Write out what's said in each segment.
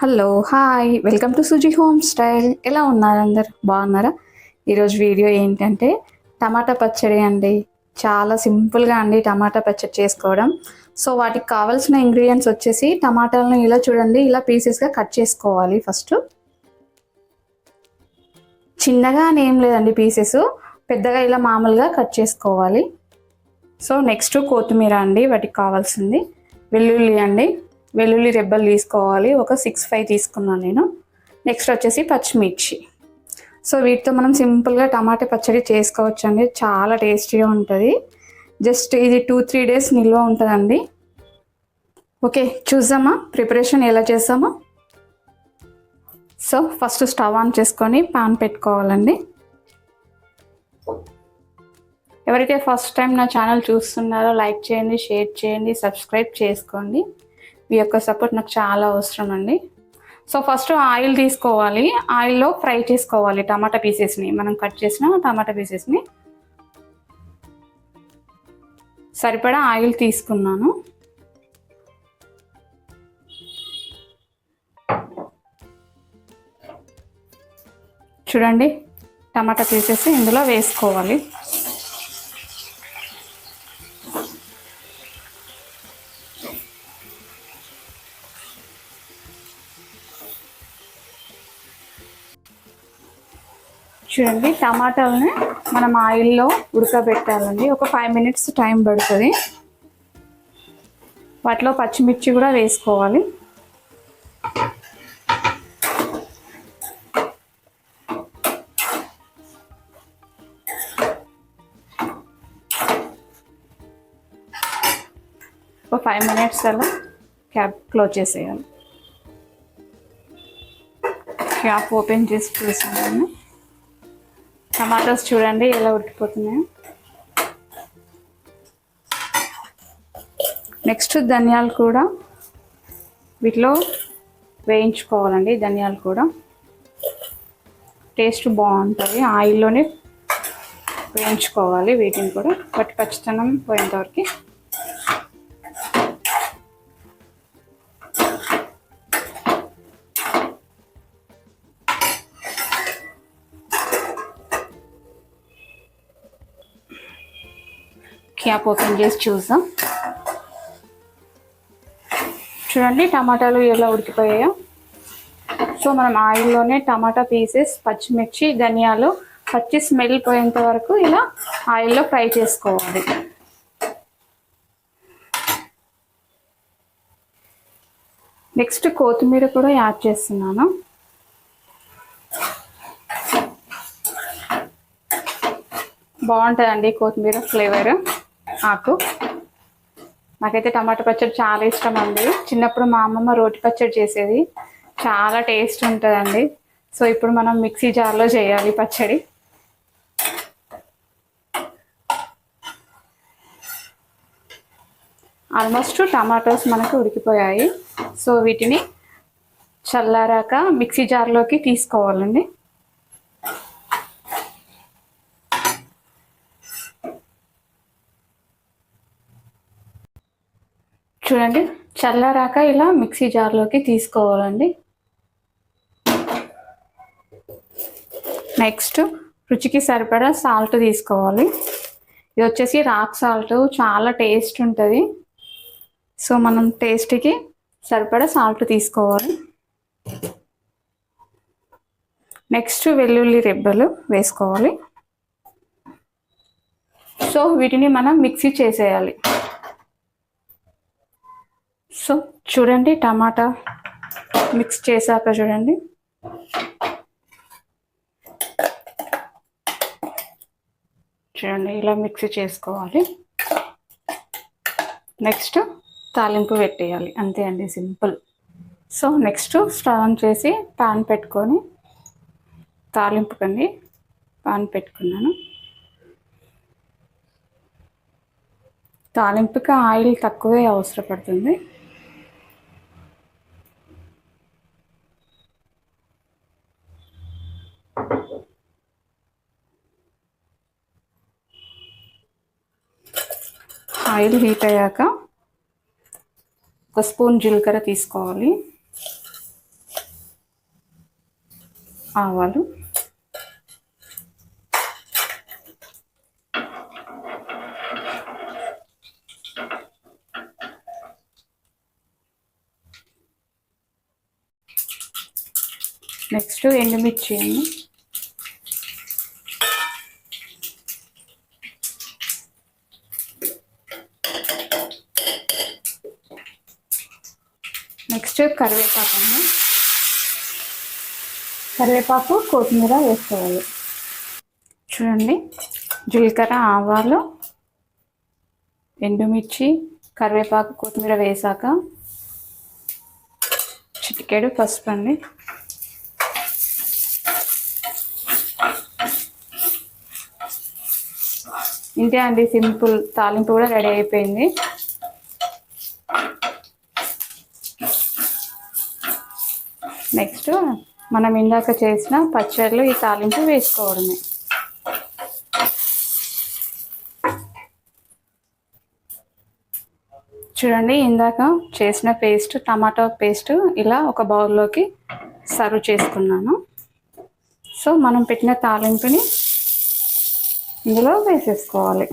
Hello hi welcome to Suji home style ఎలా ఉన్నారు అందరు? బాగున్నారా? ఈరోజు వీడియో ఏంటంటే టమాటా పచ్చడి అండి. చాలా సింపుల్గా అండి టమాటా పచ్చడి చేసుకోవడం. సో వాటికి కావాల్సిన ఇంగ్రీడియంట్స్ వచ్చేసి టమాటాలను ఇలా చూడండి ఇలా పీసెస్గా కట్ చేసుకోవాలి ఫస్ట్ చిన్నగా అని ఏం లేదండి పీసెస్ పెద్దగా ఇలా మామూలుగా కట్ చేసుకోవాలి. సో నెక్స్ట్ కొత్తిమీర అండి వాటికి కావాల్సింది. వెల్లుల్లి అండి. వెల్లుల్లి రెబ్బలు తీసుకోవాలి. ఒక సిక్స్ ఫైవ్ తీసుకున్నాను నేను. నెక్స్ట్ వచ్చేసి పచ్చిమిర్చి. సో వీటితో మనం సింపుల్గా టమాటా పచ్చడి చేసుకోవచ్చు అండి చాలా టేస్టీగా ఉంటుంది. జస్ట్ ఇది టూ త్రీ డేస్ నిల్వ ఉంటుందండి. ఓకే చూద్దామా? ప్రిపరేషన్ ఎలా చేస్తామో? సో ఫస్ట్ స్టవ్ ఆన్ చేసుకొని పాన్ పెట్టుకోవాలండి. ఎవరైతే ఫస్ట్ టైం నా ఛానల్ చూస్తున్నారో లైక్ చేయండి షేర్ చేయండి సబ్స్క్రైబ్ చేసుకోండి. మీ యొక్క సపోర్ట్ నాకు చాలా అవసరం అండి సో ఫస్ట్ ఆయిల్ తీసుకోవాలి ఆయిల్లో ఫ్రై చేసుకోవాలి టమాటా పీసెస్ని మనం కట్ చేసిన టమాటా పీసెస్ని సరిపడా ఆయిల్ తీసుకున్నాను. చూడండి టమాటా పీసెస్ ఇందులో వేసుకోవాలి. చూడండి టమాటాలని మనం ఆయిల్లో ఉడకబెట్టాలండి. ఒక ఫైవ్ మినిట్స్ టైం పడుతుంది. వాటిలో పచ్చిమిర్చి కూడా వేసుకోవాలి. ఒక ఫైవ్ మినిట్స్ అలా క్యాప్ క్లోజ్ చేసేయాలి. క్యాప్ ఓపెన్ చేసి చూసాను టమాటోస్ చూడండి ఎలా ఉడికిపోతున్నాయో. నెక్స్ట్ ధనియాలు కూడా వీటిలో వేయించుకోవాలండి ధనియాలు కూడా. టేస్ట్ బాగుంటుంది ఆయిల్లోనే వేయించుకోవాలి వీటిని కూడా. పట్టి పచ్చితనం పోయేంతవరకు క్యాప్ ఓపెన్ చేసి చూద్దాం. చూడండి టమాటాలు ఎలా ఉడికిపోయాయో. సో మనం ఆయిల్లోనే టమాటా పీసెస్ పచ్చిమిర్చి ధనియాలు పచ్చి స్మెల్ పోయేంత వరకు ఇలా ఆయిల్లో ఫ్రై చేసుకోవాలి. నెక్స్ట్ కొత్తిమీర కూడా యాడ్ చేస్తున్నాను. బాగుంటుందండి కొత్తిమీర ఫ్లేవర్. ఆకు. నాకైతే టమాటా పచ్చడి చాలా ఇష్టం అండి. చిన్నప్పుడు మా అమ్మమ్మ రోటి పచ్చడి చేసేది. చాలా టేస్ట్ ఉంటుందండి. సో ఇప్పుడు మనం మిక్సీ జార్లో చేయాలి పచ్చడి. ఆల్మోస్ట్ టమాటోస్ మనకు ఉడికిపోయాయి. సో వీటిని చల్లారాక మిక్సీ జార్లోకి తీసుకోవాలండి. చూడండి చల్లారాక ఇలా మిక్సీ జార్లోకి తీసుకోవాలండి. నెక్స్ట్ రుచికి సరిపడా సాల్ట్ తీసుకోవాలి. ఇది వచ్చేసి రాక్ సాల్ట్ చాలా టేస్ట్ ఉంటుంది. సో మనం టేస్ట్కి సరిపడా సాల్ట్ తీసుకోవాలి. నెక్స్ట్ వెల్లుల్లి రెబ్బలు వేసుకోవాలి. సో వీటిని మనం మిక్సీ చేసేయాలి. సో చూడండి టమాటా మిక్స్ చేశాక చూడండి. చూడండి ఇలా మిక్స్ చేసుకోవాలి. నెక్స్ట్ తాలింపు పెట్టేయాలి. అంతే అండి simple. So next stove on చేసి పాన్ పెట్టుకొని తాలింపుకండి పాన్ పెట్టుకున్నాను. తాలింపుకి ఆయిల్ తక్కువే అవసరపడుతుంది. ఆయిల్ హీట్ అయ్యాక ఒక స్పూన్ జీలకర్ర తీసుకోవాలి. ఆవాలు. నెక్స్ట్ ఎండుమిర్చి అండి. నెక్స్ట్ కరివేపాకు అండి కరివేపాకు కొత్తిమీర వేసుకోవాలి. చూడండి జీలకర్ర ఆవాలు ఎండుమిర్చి కరివేపాకు కొత్తిమీర వేసాక చిటికెడు పసుపు అండి. ఇంతే అండి సింపుల్ తాలింపు కూడా రెడీ అయిపోయింది. నెక్స్ట్ మనం ఇందాక చేసిన పచ్చళ్ళు ఈ తాలింపు వేసుకోవడమే. చూడండి ఇందాక చేసిన పేస్ట్ టమాటో పేస్ట్ ఇలా ఒక బౌల్లోకి సర్వ్ చేసుకున్నాను. సో మనం పెట్టిన తాలింపుని ఇందులో వేసేసుకోవాలి.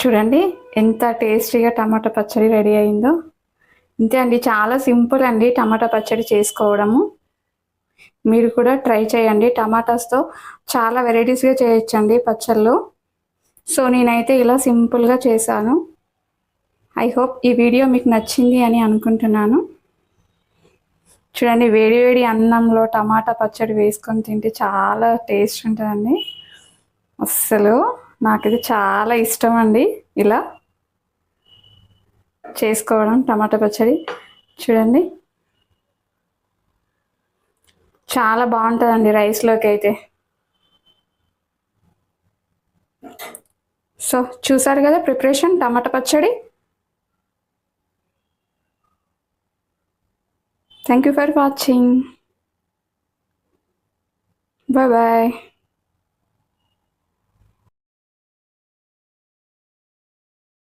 చూడండి ఎంత టేస్టీగా టమాటా పచ్చడి రెడీ అయిందో. ఇంతే అండి చాలా సింపుల్ అండి టమాటా పచ్చడి చేసుకోవడము. మీరు కూడా ట్రై చేయండి టమాటాస్తో చాలా వెరైటీస్గా చేయొచ్చండి పచ్చళ్ళు. సో నేనైతే ఇలా సింపుల్గా చేశాను. ఐ హోప్ ఈ వీడియో మీకు నచ్చింది అని అనుకుంటున్నాను. చూడండి వేడి వేడి అన్నంలో టమాటా పచ్చడి వేసుకొని తింటే చాలా టేస్ట్ ఉంటుందండి. అస్సలు నాకు ఇది చాలా ఇష్టం అండి ఇలా చేసుకోవడం టమాటా పచ్చడి. చూడండి. చాలా బాగుంటుందండి రైస్లోకి అయితే. సో చూసారు కదా ప్రిపరేషన్ టమాటా పచ్చడి? Thank you for watching bye bye